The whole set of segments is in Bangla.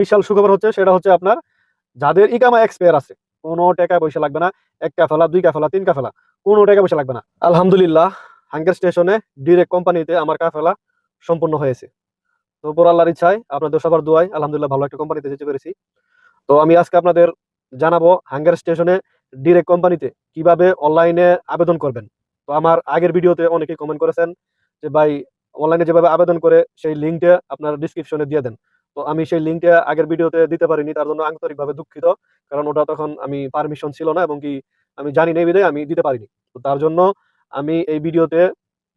বিশাল সুখবর হচ্ছে, সেটা হচ্ছে আপনার যাদের ইকামা এক্সপায়ার আছে, কোনো টাকা পয়সা লাগবে না এক কাফেলা দুই কাফেলা তিন কাফেলা কোনো টাকা পয়সা লাগবে না। আলহামদুলিল্লাহ, হাঙ্গার স্টেশনে ডিরেক্ট কোম্পানিতে আমার কাফেলা সম্পূর্ণ হয়েছে। তো উপর আল্লাহর ইচ্ছায় আপনাদের সবার দোয়াই আলহামদুলিল্লাহ ভালো একটা কোম্পানিতে যেতে পেরেছি। তো আমি আজকে আপনাদের জানাব হাঙ্গার স্টেশনে ডিরেক্ট কোম্পানিতে কীভাবে অনলাইনে আবেদন করবেন। তো আমার আগের ভিডিওতে অনেকেই কমেন্ট করেছেন যে, ভাই, অনলাইনে যেভাবে আবেদন করে, সেই লিঙ্কটা আপনার ডিসক্রিপশনে দিয়ে দেন। তো আমি সেই লিঙ্কটা আগের ভিডিওতে দিতে পারিনি, তার জন্য আন্তরিকভাবে দুঃখিত, কারণ ওটা তখন আমি পারমিশন ছিল না এবং কি আমি জানি না এই বিধায় আমি দিতে পারিনি। তো তার জন্য আমি এই ভিডিওতে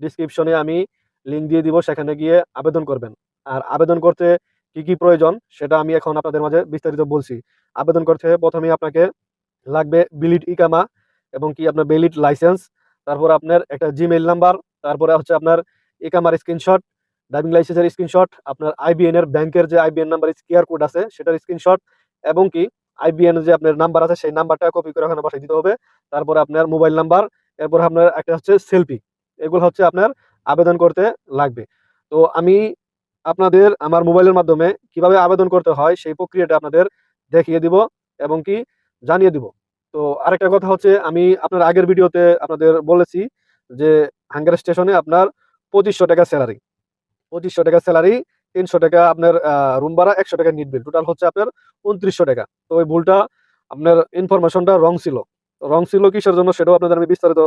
ডিসক্রিপশনে আমি লিঙ্ক দিয়ে দিব, সেখানে গিয়ে আবেদন করবেন। আর আবেদন করতে কি কি প্রয়োজন, সেটা আমি এখন আপনাদের মাঝে বিস্তারিত বলছি। আবেদন করতে প্রথমে আপনাকে লাগবে বিলিট ইকামা এবং কি আপনার বেলিট লাইসেন্স তারপর আপনার একটা জিমেইল নাম্বার তারপরে হচ্ছে আপনার ইকামার স্ক্রিনশট ড্রাইভিং লাইসেন্সের স্ক্রিনশট আপনার আইবিএন এর ব্যাংকের যে আইবিএন নাম্বার কিউআর কোড আছে, সেটার স্ক্রিনশট এবং কি আইবিএন যে আপনার নাম্বার আছে, সেই নাম্বারটা কপি করে ওখানে বসাই দিতে হবে। তারপরে আপনার মোবাইল নাম্বার এরপর আপনার একটা হচ্ছে সেলফি এগুলো হচ্ছে আপনার আবেদন করতে লাগবে। তো আমি আপনাদের আমার মোবাইলের মাধ্যমে কীভাবে আবেদন করতে হয়, সেই প্রক্রিয়াটা আপনাদের দেখিয়ে দিব এবং কি জানিয়ে দিব। তো আরেকটা কথা হচ্ছে, আমি আপনার আগের ভিডিওতে আপনাদের বলেছি যে হাঙ্গার স্টেশনে আপনার পঁচিশশো টাকা স্যালারি পঁচিশশো টাকা স্যালারি তিনশো টাকা আপনার রুম ভাড়া, একশো টাকা নিট বিল টোটাল হচ্ছে আপনার উনত্রিশশো টাকা। তো ওই ভুলটা আপনার ইনফরমেশনটা রং ছিল। রং ছিল কিসের জন্য সেটাও আপনাদের আমি বিস্তারিত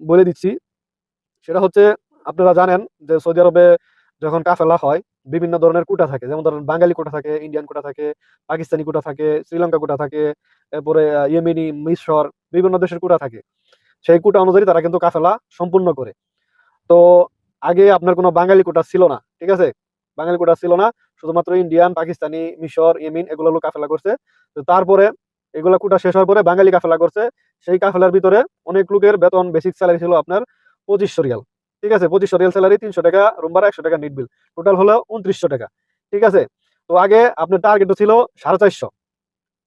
বলে দিচ্ছি। সেটা হচ্ছে, আপনারা জানেন যে সৌদি আরবে যখন কাফেলা হয়, বিভিন্ন ধরনের কোটা থাকে। যেমন ধরেন বাঙালি কোটা থাকে ইন্ডিয়ান কোটা থাকে, পাকিস্তানি কোটা থাকে, শ্রীলঙ্কা কোটা থাকে, এরপরে ইয়েমেনি মিশর বিভিন্ন দেশের কোটা থাকে। সেই কোটা অনুযায়ী তারা কিন্তু কাফেলা সম্পূর্ণ করে। তো আগে আপনার কোনো বাঙালি কোটা ছিল না, ঠিক আছে? বাঙালি কোটা ছিল না, শুধুমাত্র ইন্ডিয়ান পাকিস্তানি মিশর ইয়েমিন এগুলো লোক কাফেলা করছে। তো তারপরে এগুলো কোটা শেষ হওয়ার পরে বাঙালি কাফেলা করছে। সেই কাফেলার ভিতরে অনেক লোকের বেতন বেসিক স্যালারি ছিল আপনার পঁচিশশো রিয়াল, ঠিক আছে? পঁচিশশো রিয়াল স্যালারি তিনশো টাকা রুম ভাড়া, একশো টাকা নিট বিল টোটাল হলো উনত্রিশশো টাকা, ঠিক আছে? তো আগে আপনার টার্গেট ছিল সাড়ে চারশো।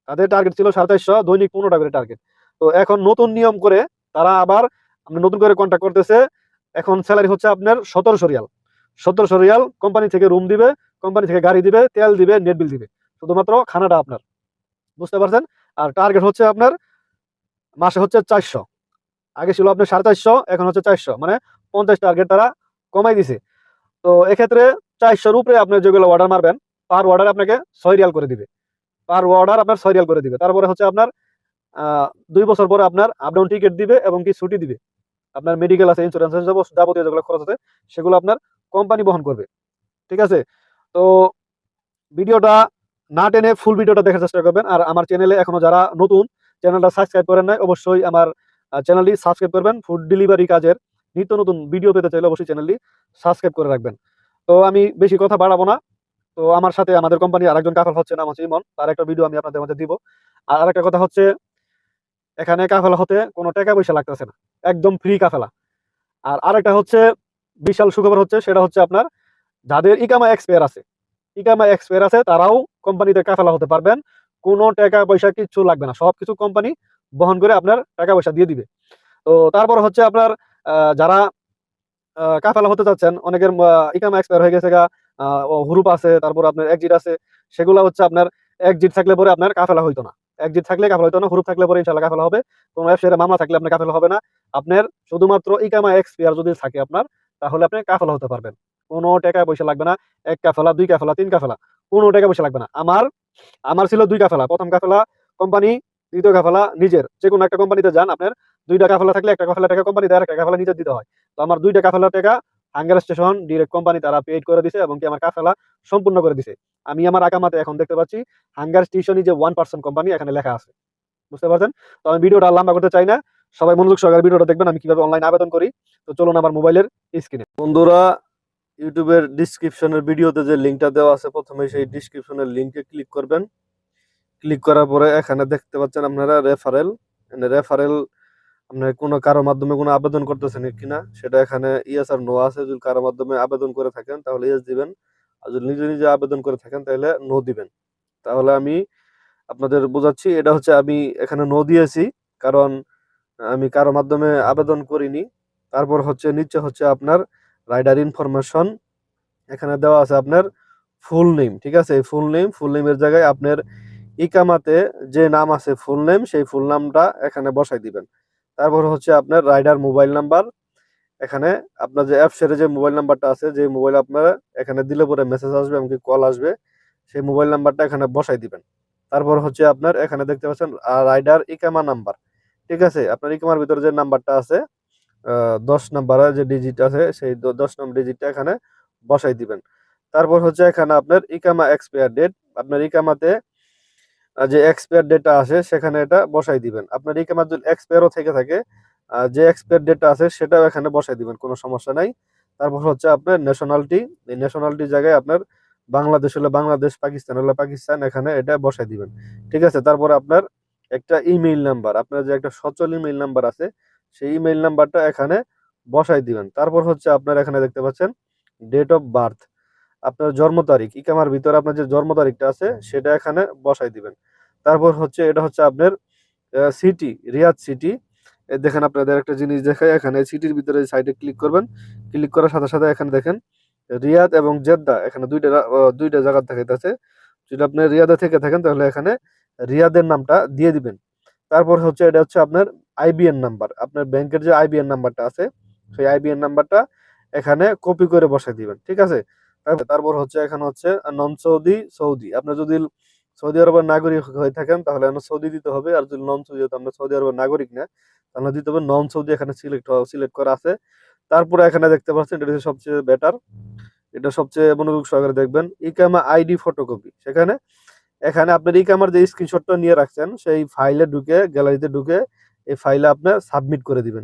তাদের টার্গেট ছিল সাড়ে চারশো, দৈনিক পনেরো টাকা টার্গেট তো এখন নতুন নিয়ম করে তারা আবার নতুন করে কন্ট্যাক্ট করতেছে এখন স্যালারি হচ্ছে আপনার সতেরোশো রিয়াল। সতেরোশো রিয়াল কোম্পানি থেকে রুম দিবে কোম্পানি থেকে গাড়ি দিবে, তেল দিবে নেট বিল দিবে। শুধুমাত্র খানাটা আপনার। বুঝতে পারছেন? আর টার্গেট হচ্ছে আপনার মাসে হচ্ছে চারশো। আগে ছিল আপনার সাড়ে চারশো, এখন হচ্ছে চারশো। মানে পঞ্চাশ টার্গেট তারা কমাই দিছে। তো এক্ষেত্রে চারশোর উপরে আপনি যেগুলো অর্ডার মারবেন পার অর্ডার আপনাকে ছয় রিয়াল করে দিবে। পার অর্ডার আপনার ছয় রিয়াল করে দিবে। তারপরে হচ্ছে আপনার দুই বছর পরে আপনার আপ ডাউন টিকিট দিবে এবং কি ছুটি দিবে। আপনার মেডিকেল আছে ইন্স্যুরেন্স আছে যাবত- যাবতীয় যেগুলো খরচ আছে, সেগুলো আপনার কোম্পানি বহন করবে। ঠিক আছে? তো ভিডিওটা না টেনে ফুল ভিডিওটা দেখার চেষ্টা করবেন। আর আমার চ্যানেলে এখনও যারা নতুন চ্যানেলটা সাবস্ক্রাইব করেন নাই, অবশ্যই আমার চ্যানেলটি সাবস্ক্রাইব করবেন। ফুড ডেলিভারি কাজের নিত্য নতুন ভিডিও পেতে চাইলে অবশ্যই চ্যানেলটি সাবস্ক্রাইব করে রাখবেন। তো আমি বেশি কথা বাড়াবো না। তো আমার সাথে আমাদের কোম্পানি আরেকজন কাফল হচ্ছে, নাম হচ্ছে ইমন। তার একটা ভিডিও আমি আপনাদের মধ্যে দিব। আর আরেকটা কথা হচ্ছে, এখানে কাফেলা হতে কোনো টাকা পয়সা লাগতেছে না। একদম ফ্রি কাফেলা। আর আরেকটা হচ্ছে, বিশাল সুখবর হচ্ছে, সেটা হচ্ছে আপনার, যাদের ইকামা এক্সপায়ার আছে, ইকামা এক্সপায়ার আছে, তারাও কোম্পানিতে কাফেলা হতে পারবেন। কোনো টাকা পয়সা কিছু লাগবে না সব কিছু কোম্পানি বহন করে আপনার টাকা পয়সা দিয়ে দিবে। তো তারপর হচ্ছে আপনার যারা কাফেলা হতে চাচ্ছেন, অনেকের ইকামা এক্সপায়ার হয়ে গেছে গা হুরুপ আছে, তারপর আপনার একজিট আছে, সেগুলো হচ্ছে আপনার একজিট থাকলে পরে আপনার কাফেলা হইতো না। একজিট থাকলে কাফেলা হইতো না, হুরুপ থাকলে পরে ইনশাল্লাহ কাফেলা হবে। কোনো ব্যবসায়ীর মামলা থাকলে আপনার কাফেলা হবে না। আপনার শুধুমাত্র ইকামা এক্সপায়ার যদি থাকে আপনার, তাহলে আপনি কাফেলা হতে পারবেন। কোনো টাকা পয়সা লাগবে না, এক কাফেলা, দুই কাফেলা, তিন কাফেলা, কোনো টাকা পয়সা লাগবে না। আমার আমার ছিল দুই কাফেলা, প্রথম কাফেলা কোম্পানি, দ্বিতীয় কাফেলা নিজের। যে কোনো একটা কোম্পানিতে যান আপনার, দুইটা কাফেলা থাকলে একটা কাফেলা টাকা কোম্পানি আর একটা কাফেলা নিজের দিতে হয়। তো আমার দুইটা কাফেলা টাকা হাঙ্গার স্টেশন ডিরেক্ট কোম্পানি তারা পেড করে দিছে এবং কি আমার কাফেলা সম্পূর্ণ করে দিছে। আমি আমার আকামাতে এখন দেখতে পাচ্ছি হাঙ্গার স্টেশনই যে ওয়ান পার্সেন্ট কোম্পানি এখানে লেখা আছে। বুঝতে পারছেন? তো আমি ভিডিওটা লম্বা করতে চাই না। সবাই মনোযোগ সহকারে ভিডিওটা দেখবেন, আমি কীভাবে অনলাইন আবেদন করি। তো চলুন আমার মোবাইলের স্ক্রিনে বন্ধুরা, ইউটিউবের ডিসক্রিপশনের ভিডিওতে যে লিঙ্কটা দেওয়া আছে, প্রথমে সেই ডিসক্রিপশনের লিঙ্কে ক্লিক করবেন। ক্লিক করার পরে এখানে দেখতে পাচ্ছেন আপনারা রেফারেল রেফারেল আপনার কোনো কারও মাধ্যমে কোনো আবেদন করতেছেন কিনা, সেটা এখানে ইয়েস আর নো আছে। যদি কারও মাধ্যমে আবেদন করে থাকেন, তাহলে ইয়েস দিবেন। আর যদি নিজে নিজে আবেদন করে থাকেন, তাহলে নো দিবেন। তাহলে আমি আপনাদের বোঝাচ্ছি, এটা হচ্ছে আমি এখানে নো দিয়েছি। কারণ আমি কারও মাধ্যমে আবেদন করিনি। তারপর হচ্ছে নিচে হচ্ছে আপনার রাইডার ইনফরমেশন এখানে দেওয়া আছে আপনার ফুল নেম ঠিক আছে? এই ফুল নেম ফুল নেমের জায়গায় আপনার ইকামাতে যে নাম আছে ফুল নেম সেই ফুল নামটা এখানে বসাই দিবেন। তারপর হচ্ছে আপনার রাইডার মোবাইল নাম্বার এখানে আপনার যে অ্যাপসের যে মোবাইল নাম্বারটা আছে, যে মোবাইল আপনার এখানে দিলে পরে মেসেজ আসবে, এমনকি কল আসবে, সেই মোবাইল নাম্বারটা এখানে বসাই দিবেন। তারপর হচ্ছে আপনার এখানে দেখতে পাচ্ছেন রাইডার ইকামা নাম্বার ঠিক আছে, আপনার ইকামার ভিতরে যে নাম্বারটা আছে দশ নাম্বারের যে ডিজিট আছে, সেই দশ নম্বর ডিজিটটা এখানে বসাই দিবেন। তারপর হচ্ছে এখানে আপনার ইকামা এক্সপায়ার ডেট আপনার ইকামাতে যে এক্সপায়ার ডেটটা আছে, সেখানে এটা বসাই দিবেন। আপনার ইকামার যদি এক্সপায়ারও থেকে থাকে যে এক্সপায়ার ডেটটা আছে, সেটাও এখানে বসাই দিবেন, কোনো সমস্যা নাই। তারপর হচ্ছে আপনার ন্যাশনালিটি এই ন্যাশনালিটির জায়গায় আপনার বাংলাদেশ হলে বাংলাদেশ, পাকিস্তান হলে পাকিস্তান, এখানে এটা বসাই দিবেন। ঠিক আছে, তারপরে আপনার একটা ইমেইল নাম্বার আপনার যে একটা সচল ইমেইল নাম্বার আছে, সেই ইমেইল নাম্বারটা এখানে বসাই দিবেন। তারপর হচ্ছে আপনার এখানে দেখতে পাচ্ছেন ডেট অফ বার্থ আপনার জন্ম তারিখ, ইকামার ভিতরে আপনার যে জন্ম তারিখটা আছে, সেটা এখানে বসাই দিবেন। তারপর হচ্ছে এটা হচ্ছে আপনার সিটি রিয়াদ সিটি দেখেন আপনাদের একটা জিনিস দেখায় এখানে সিটির ভিতরে সাইডে ক্লিক করবেন। ক্লিক করার সাথে সাথে এখানে দেখেন রিয়াদ এবং জেদ্দা, এখানে দুইটা দুইটা জায়গা দেখাইতেছে। যদি আপনি রিয়াদে থেকে থাকেন, তাহলে এখানে রিয়াদের নামটা দিয়ে দিবেন। তারপর হচ্ছে এটা হচ্ছে আপনার আইবিএন নাম্বার আপনার ব্যাংকের যে আইবিএন নাম্বারটা আছে, সেই আইবিএন নাম্বারটা এখানে কপি করে বসাই দিবেন, ঠিক আছে? তারপর- হচ্ছে এখানে হচ্ছে নন সৌদি সৌদি আপনি যদি সৌদি আরবের নাগরিক হয়ে থাকেন, তাহলে সৌদি দিতে হবে। আর যদি নন সৌদি হতো আমরা সৌদি আরবের নাগরিক না, তাহলে দিতে হবে নন সৌদি এখানে সিলেক্ট সিলেক্ট করা আছে। তারপরে এখানে দেখতে পাচ্ছেন, এটা হচ্ছে সবচেয়ে বেটার এটা সবচেয়ে মনোযোগ সহকারে দেখবেন। ইকামা আইডি ফটোকপি। সেখানে এখানে আপনার ইকামার যে স্ক্রিনশটটা নিয়ে রাখছেন, সেই ফাইলে ঢুকে গ্যালারিতে ঢুকে এই ফাইলে আপনি সাবমিট করে দিবেন।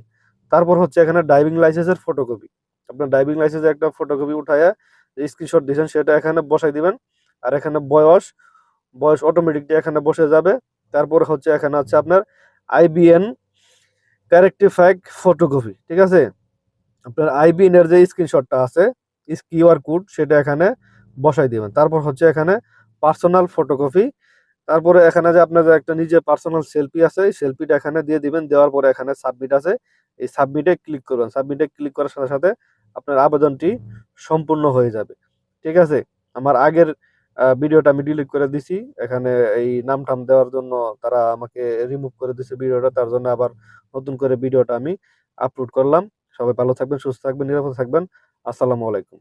তারপর হচ্ছে এখানে ড্রাইভিং লাইসেন্সের ফটোকপি আপনার ড্রাইভিং লাইসেন্সের একটা ফটোকপি উঠায় যে স্ক্রিনশট দিয়েছেন সেটা এখানে বসাই দিবেন। আর এখানে বয়স বয়স অটোমেটিকলি এখানে বসে যাবে। তারপর হচ্ছে এখানে হচ্ছে আপনার আইবিএন ক্যারেক্টিফাইড ফটোকপি ঠিক আছে? আপনার আইবিএন এর যে স্ক্রিনশটটা আছে কিউআর কোড সেটা এখানে বসাই দিবেন। তারপর হচ্ছে এখানে পার্সোনাল ফটোকপি তারপরে এখানে যে আপনার একটা নিজে পার্সোনাল সেলফি আছে, এই সেলফিটা এখানে দিয়ে দিবেন। দেওয়ার পরে এখানে সাবমিট আছে। এই সাবমিটে ক্লিক করবেন। সাবমিটে ক্লিক করার সাথে সাথে আপনার আবেদনটি সম্পূর্ণ হয়ে যাবে। ঠিক আছে? আমার আগের ভিডিওটা আমি ডিলিট করে দিছি। এখানে এই নাম টাম দেওয়ার জন্য তারা আমাকে রিমুভ করে দিছে ভিডিওটা। তার জন্য আবার নতুন করে ভিডিওটা আমি আপলোড করলাম। সবাই ভালো থাকবেন, সুস্থ থাকবেন, নিরাপদ থাকবেন। আসসালামু আলাইকুম।